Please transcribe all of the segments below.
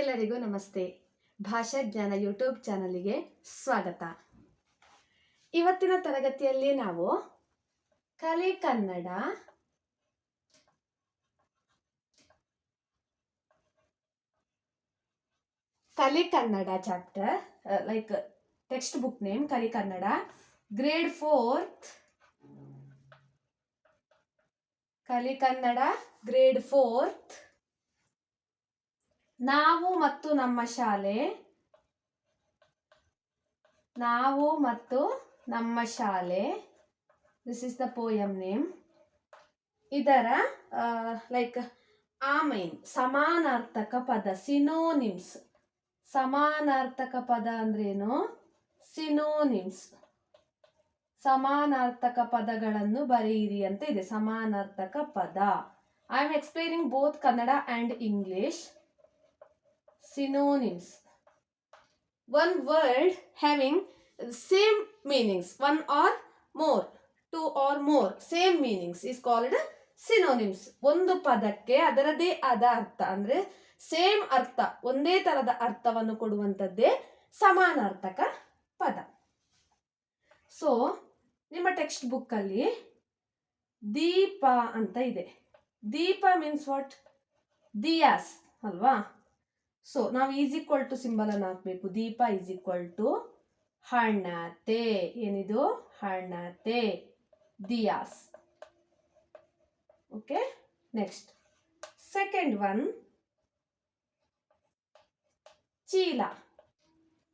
ಎಲ್ಲರಿಗೂ ನಮಸ್ತೆ. ಭಾಷಾ ಜ್ಞಾನ ಯೂಟ್ಯೂಬ್ ಚಾನಲಿಗೆ ಸ್ವಾಗತ. ಇವತ್ತಿನ ತರಗತಿಯಲ್ಲಿ ನಾವು ಕಲೆ ಕನ್ನಡ ಕಲೆ Kannada chapter like text book name Kali Kannada, grade fourth. ಕಲಿ ಕನ್ನಡ, ಗ್ರೇಡ್ ಫೋರ್ತ್. ನಾವು ಮತ್ತು ನಮ್ಮ ಶಾಲೆ. ನಾವು ಮತ್ತು ನಮ್ಮ ಶಾಲೆ. This is the poem name ಇದರ ಲೈಕ್ ಆಮೈನ್ ಸಮಾನಾರ್ಥಕ ಪದ ಸಿನೋನಿಮ್ಸ್ ಸಮಾನಾರ್ಥಕ ಪದ ಅಂದ್ರೇನು? ಸಿನೋನಿಮ್ಸ್ ಸಮಾನಾರ್ಥಕ ಪದಗಳನ್ನು ಬರೆಯಿರಿ ಅಂತ ಇದೆ. ಸಮಾನಾರ್ಥಕ ಪದ. I am explaining both Kannada and English synonyms. One word having same meanings, one or more, two or more, same meanings is called synonyms ಒಂದು ಪದಕ್ಕೆ ಅದರದೇ ಆದ ಅರ್ಥ ಅಂದರೆ ಸೇಮ್ ಅರ್ಥ ಒಂದೇ ತರದ ಅರ್ಥವನ್ನು ಕೊಡುವಂಥದ್ದೇ ಸಮಾನಾರ್ಥಕ ಪದ. ಸೊ ನಿಮ್ಮ ಟೆಕ್ಸ್ಟ್ ಬುಕ್ಕಲ್ಲಿ ದೀಪ ಅಂತ ಇದೆ. ದೀಪ ಮೀನ್ಸ್ ವಾಟ್ ದಿಯಾಸ್ ಅಲ್ವಾ? ಸೊ ನಾವು ಈಸ್ ಈಕ್ವಲ್ ಟು ಸಿಂಬಲ್ ಅನ್ನು ಹಾಕಬೇಕು. ದೀಪ ಈಸ್ ಈಕ್ವಲ್ ಟು ಹಣತೆ. ಏನಿದು? ಹಣತೆ. Diyas. Okay next second one ಚೀಲ.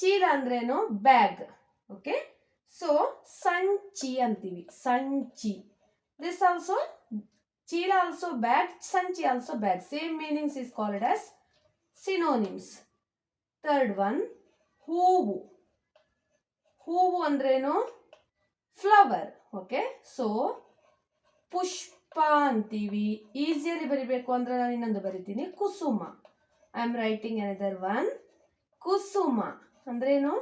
ಚೀಲ ಅಂದ್ರೇನು? ಬ್ಯಾಗ್. ಓಕೆ ಸೊ ಸಂಚಿ ಅಂತೀವಿ. ಸಂಚಿ. ದಿಸ್ ಆಲ್ಸೋ ಚೀಲ also bag Sanchi also bag same meanings is called as synonyms third one ಹೂವು. ಹೂವು ಅಂದ್ರೇನು? ಫ್ಲವರ್ ಓಕೆ ಸೊ ಪುಷ್ಪ ಅಂತೀವಿ. ಈಸಿಯಲ್ಲಿ ಬರಿಬೇಕು ಅಂದ್ರೆ ನಾನು ಇನ್ನೊಂದು ಬರಿತೀನಿ. ಕುಸುಮ. I am writing another one ಕುಸುಮ ಅಂದ್ರೇನು?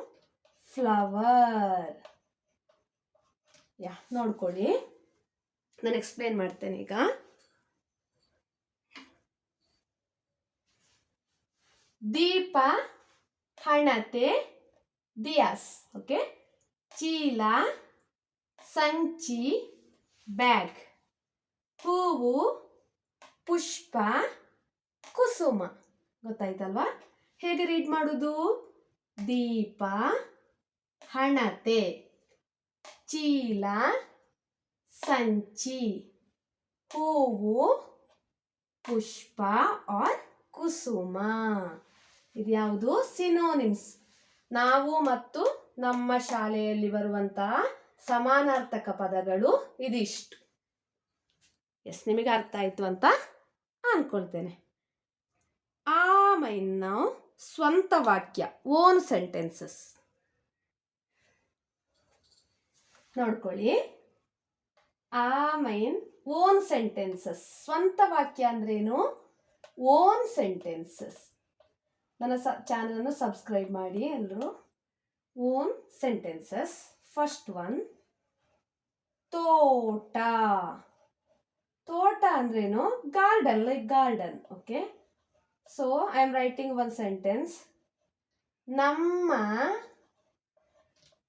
ಫ್ಲವರ್ ಯಾ ನೋಡ್ಕೊಳ್ಳಿ. ನಾನು ಎಕ್ಸ್ಪ್ಲೇನ್ ಮಾಡ್ತೇನೆ ಈಗ. ದೀಪ, ಹಣತೆ, ದಿಯಾಸ್, ಓಕೆ? ಚೀಲ, ಸಂಚಿ, ಬ್ಯಾಗ್. ಹೂವು, ಪುಷ್ಪ, ಕುಸುಮ. ಗೊತ್ತಾಯ್ತಲ್ವಾ? ಹೇಗೆ ರೀಡ್ ಮಾಡೋದು? ದೀಪ, ಹಣತೆ, ಚೀಲ, ಸಂಚಿ. ಹೂವು, ಪುಷ್ಪ, ಆರ್ ಕುಸುಮ. ಇದ್ಯಾವುದು ಸಿನೋನಿಮ್ಸ್ ನಾವು ಮತ್ತು ನಮ್ಮ ಶಾಲೆಯಲ್ಲಿ ಬರುವಂತಹ ಸಮಾನಾರ್ಥಕ ಪದಗಳು ಇದಿಷ್ಟು. ಎಸ್, ನಿಮಗೆ ಅರ್ಥ ಆಯ್ತು ಅಂತ ಅನ್ಕೊಳ್ತೇನೆ. ಮೈನ್ ನಾವು ಸ್ವಂತ ವಾಕ್ಯ ಓನ್ ಸೆಂಟೆನ್ಸಸ್ ನೋಡ್ಕೊಳ್ಳಿ. ಆ ಮೈನ್ ಓನ್ ಸೆಂಟೆನ್ಸಸ್ ಸ್ವಂತ ವಾಕ್ಯ ಅಂದ್ರೇನು? ಓನ್ ಸೆಂಟೆನ್ಸಸ್ ನನ್ನ ಸ, ಚಾನಲನ್ನು ಸಬ್ಸ್ಕ್ರೈಬ್ ಮಾಡಿ ಎಲ್ಲರೂ. Own sentences. First one. ತೋಟ. ತೋಟ ಅಂದ್ರೇನು? Garden like garden okay so I am writing one sentence ನಮ್ಮ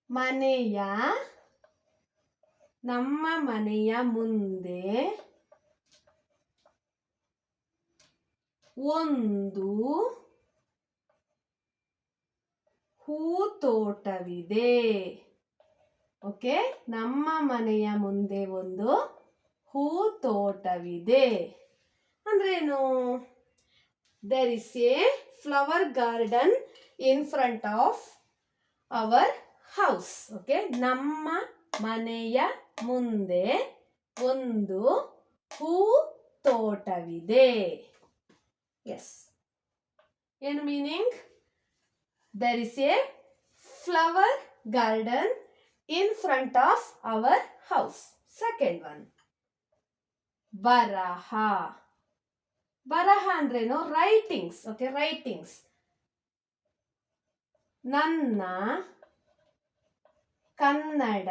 ಮನೆಯ ನಮ್ಮ ಮನೆಯ ಮುಂದೆ ಒಂದು ಹೂತೋಟವಿದೆ. ಓಕೆ, ನಮ್ಮ ಮನೆಯ ಮುಂದೆ ಒಂದು ಹೂತೋಟವಿದೆ. ಅಂದ್ರೇನು there is a flower garden in front of our house okay, ನಮ್ಮ ಮನೆಯ ಮುಂದೆ ಒಂದು ಹೂ ತೋಟವಿದೆ ಎಸ್ ಏನು meaning there is a flower garden in front of our house. Second one. Baraha. ಬರಹ ಅಂದ್ರೇನು ರೈಟಿಂಗ್ಸ್ ಓಕೆ ರೈಟಿಂಗ್ಸ್ ನನ್ನ ಕನ್ನಡ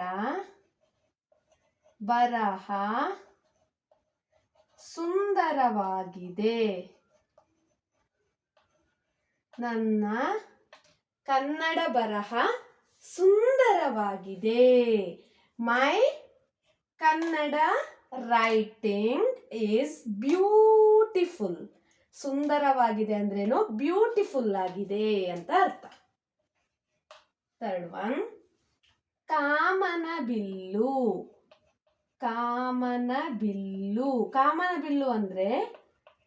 ಬರಹ ಸುಂದರವಾಗಿದೆ ನನ್ನ ಕನ್ನಡ ಬರಹ ಸುಂದರವಾಗಿದೆ. My Kannada writing is beautiful ಸುಂದರವಾಗಿದೆ ಅಂದ್ರೇನು? ಬ್ಯೂಟಿಫುಲ್ ಆಗಿದೆ ಅಂತ ಅರ್ಥ. ಥರ್ಡ್ ಒನ್ ಕಾಮನ ಬಿಲ್ಲು. ಕಾಮನ ಬಿಲ್ಲು. ಕಾಮನ ಬಿಲ್ಲು ಅಂದ್ರೆ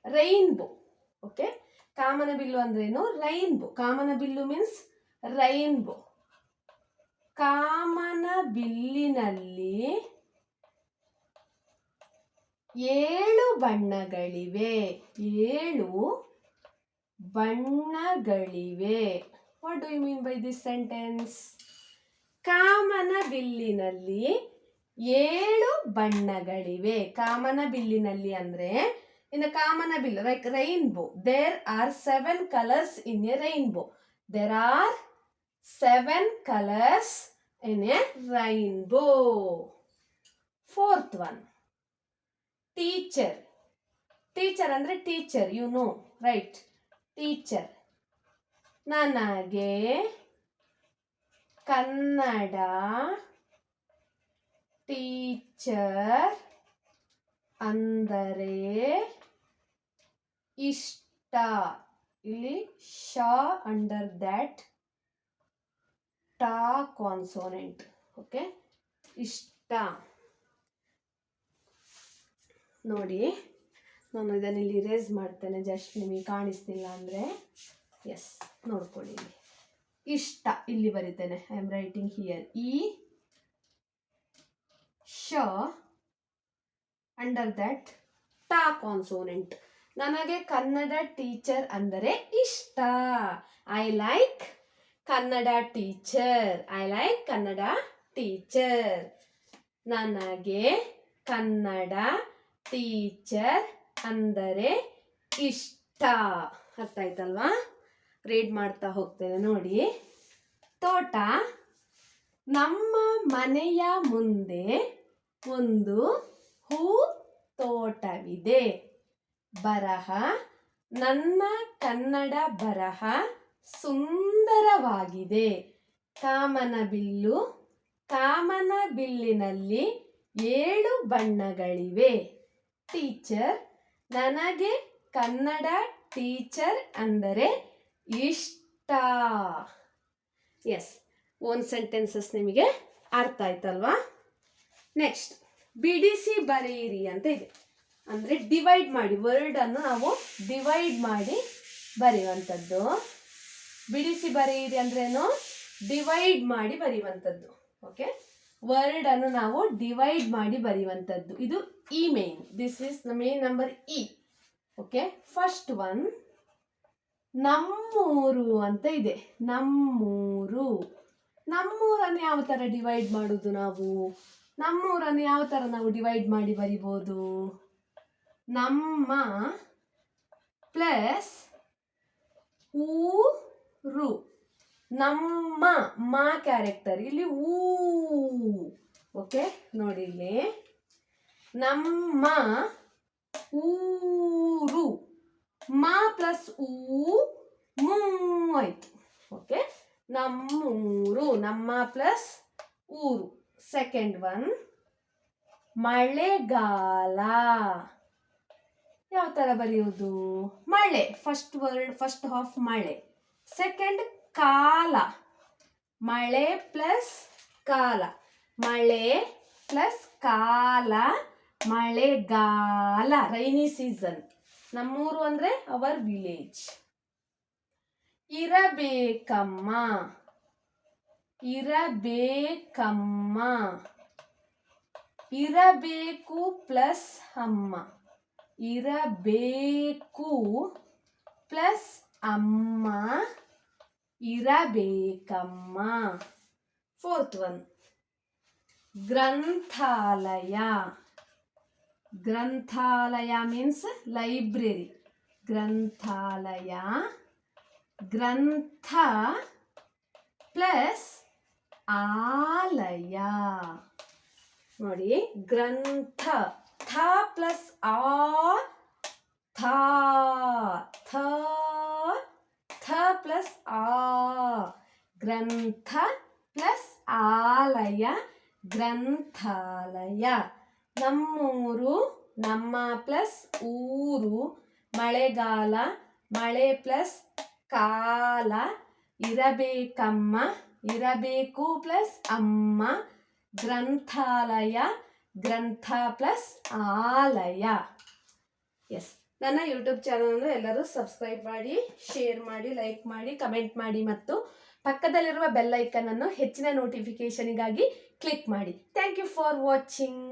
ರೈನ್ಬೋ ಓಕೆ ಕಾಮನ ಬಿಲ್ಲು ಅಂದ್ರೇನು? ರೈನ್ಬೋ ಕಾಮನ ಬಿಲ್ಲು ಮೀನ್ಸ್ ರೈನ್ಬೋ. ಕಾಮನ ಬಿಲ್ಲಿನಲ್ಲಿ ಏಳು ಬಣ್ಣಗಳಿವೆ. ಏಳು ಬಣ್ಣಗಳಿವೆ. What do you mean by this sentence ಕಾಮನ ಬಿಲ್ಲಿನಲ್ಲಿ ಏಳು ಬಣ್ಣಗಳಿವೆ. ಕಾಮನ ಬಿಲ್ಲಿನಲ್ಲಿ ಅಂದ್ರೆ ಇನ್ ಕಾಮನ bill like rainbow there are seven colours in a rainbow there are seven colours in a rainbow fourth one teacher teacher ಅಂದರೆ teacher you know right teacher ನನಗೆ Kannada teacher ಅಂದರೆ ಇಷ್ಟ. ಇಲ್ಲಿ ಶ ಅಂಡರ್ ದ್ಯಾಟ್ ಟಾ ಕಾನ್ಸೋನೆಂಟ್, ಓಕೆ? ಇಷ್ಟ. ನೋಡಿ, ನಾನು ಇದನ್ನು ಇಲ್ಲಿ ರೇಸ್ ಮಾಡ್ತೇನೆ ಜಸ್ಟ್ ನಿಮಗೆ ಕಾಣಿಸ್ತಿಲ್ಲ ಅಂದರೆ. ಎಸ್ ನೋಡ್ಕೊಳ್ಳಿ ಇಷ್ಟ, ಇಲ್ಲಿ ಬರಿತೇನೆ. ಐ ಆಮ್ ರೈಟಿಂಗ್ ಹಿಯರ್ ಇ ಶ ಅಂಡರ್ ದಟ್ ಟಾ ಕಾನ್ಸೋನೆಂಟ್. ನನಗೆ ಕನ್ನಡ ಟೀಚರ್ ಅಂದರೆ ಇಷ್ಟ. I like Kannada teacher. I like Kannada teacher. ನನಗೆ ಕನ್ನಡ ಟೀಚರ್ ಅಂದರೆ ಇಷ್ಟ. ಅರ್ಥ ಆಯ್ತಲ್ವಾ ರೀಡ್ ಮಾಡ್ತಾ ಹೋಗ್ತೇನೆ ನೋಡಿ. ತೋಟ, ನಮ್ಮ ಮನೆಯ ಮುಂದೆ ಒಂದು ಹೂ ತೋಟವಿದೆ. ಬರಹ, ನನ್ನ ಕನ್ನಡ ಬರಹ ಸುಂದರವಾಗಿದೆ. ಕಾಮನ ಬಿಲ್ಲು, ಕಾಮನ ಬಿಲ್ಲಿನಲ್ಲಿ ಏಳು ಬಣ್ಣಗಳಿವೆ. ಟೀಚರ್, ನನಗೆ ಕನ್ನಡ ಟೀಚರ್ ಅಂದರೆ ಇಷ್ಟ. ಎಸ್ ಓನ್ ಸೆಂಟೆನ್ಸಸ್ ನಿಮಗೆ ಅರ್ಥ ಆಯ್ತಲ್ವಾ? ನೆಕ್ಸ್ಟ್, ಬಿಡಿಸಿ ಬರೆಯಿರಿ ಅಂತ ಇದೆ. ಅಂದರೆ ಡಿವೈಡ್ ಮಾಡಿ ವರ್ಡನ್ನು ನಾವು ಡಿವೈಡ್ ಮಾಡಿ ಬರೆಯುವಂಥದ್ದು. ಬಿಡಿಸಿ ಬರೆಯಿರಿ ಅಂದ್ರೇನು? ಡಿವೈಡ್ ಮಾಡಿ ಬರೆಯುವಂಥದ್ದು. ಓಕೆ ವರ್ಡ್ ಅನ್ನು ನಾವು ಡಿವೈಡ್ ಮಾಡಿ ಬರೆಯುವಂಥದ್ದು. ಇದು E main this is main number E okay first one ನಮ್ಮೂರು ಅಂತ ಇದೆ. ನಮ್ಮೂರು. ನಮ್ಮೂರನ್ನು ಯಾವ ಥರ ಡಿವೈಡ್ ಮಾಡೋದು ನಾವು? ನಮ್ಮೂರನ್ನು ಯಾವ ಥರ ನಾವು ಡಿವೈಡ್ ಮಾಡಿ ಬರಿಬೋದು? ನಮ್ಮ ಪ್ಲಸ್ ಊರು ನಮ್ಮ ಮಾ ಕ್ಯಾರೆಕ್ಟರ್ ಇಲ್ಲಿ ಊ. ಓಕೆ ನೋಡಿ ಇಲ್ಲಿ. ನಮ್ಮ ಊರು ಮಾ ಪ್ಲಸ್ ಊ ಮೂ ಓಕೆ ನಮ್ಮೂರು ನಮ್ಮ ಪ್ಲಸ್ ಊರು. ಸೆಕೆಂಡ್ ಒನ್ ಮಳೆಗಾಲ. ಯಾವ ಥರ ಬರೆಯುವುದು ಮಳೆ. ಫಸ್ಟ್ ವರ್ಡ್ ಫಸ್ಟ್ ಹಾಫ್ ಮಳೆ. ಸೆಕೆಂಡ್ ಕಾಲ. ಮಳೆ ಪ್ಲಸ್ ಕಾಲ. ಮಳೆ ಪ್ಲಸ್ ಕಾಲ. ಮಳೆಗಾಲ. ರೈನಿ ಸೀಸನ್ ನಮ್ಮೂರು ಅಂದರೆ ಅವರ್ ವಿಲೇಜ್ ಇರಬೇಕಮ್ಮ. ಇರಬೇಕಮ್ಮ. ಇರಬೇಕು ಪ್ಲಸ್ ಅಮ್ಮ. ಇರಬೇಕು ಪ್ಲಸ್ ಅಮ್ಮ. ಇರಬೇಕಮ್ಮ. ಫೋರ್ತ್ ಒನ್ ಗ್ರಂಥಾಲಯ. ಗ್ರಂಥಾಲಯ ಮೀನ್ಸ್ ಲೈಬ್ರರಿ ಗ್ರಂಥಾಲಯ. ಗ್ರಂಥ ಪ್ಲಸ್ ಆಲಯ. ನೋಡಿ, ಗ್ರಂಥ. ಥ ಪ್ಲಸ್ ಆ, ಥ. ಥ. ಥ ಪ್ಲಸ್ ಗ್ರಂಥ ಪ್ಲಸ್ ಆಲಯ ಗ್ರಂಥಾಲಯ ನಮ್ಮೂರು ನಮ್ಮ ಪ್ಲಸ್ ಊರು ಮಳೆಗಾಲ ಮಳೆ ಪ್ಲಸ್ ಕಾಲ ಇರಬೇಕಮ್ಮ ಇರಬೇಕು ಪ್ಲಸ್ ಅಮ್ಮ ಗ್ರಂಥಾಲಯ ಗ್ರಂಥ ಪ್ಲಸ್ ಆಲಯ ಎಸ್ ನನ್ನ ಯೂಟ್ಯೂಬ್ ಚಾನಲನ್ನು ಎಲ್ಲರೂ ಸಬ್ಸ್ಕ್ರೈಬ್ ಮಾಡಿ ಶೇರ್ ಮಾಡಿ ಲೈಕ್ ಮಾಡಿ ಕಮೆಂಟ್ ಮಾಡಿ ಮತ್ತು ಪಕ್ಕದಲ್ಲಿರುವ ಬೆಲ್ ಐಕನ್ ಅನ್ನು ಹೆಚ್ಚಿನ ನೋಟಿಫಿಕೇಷನಿಗಾಗಿ ಕ್ಲಿಕ್ ಮಾಡಿ. Thank you for watching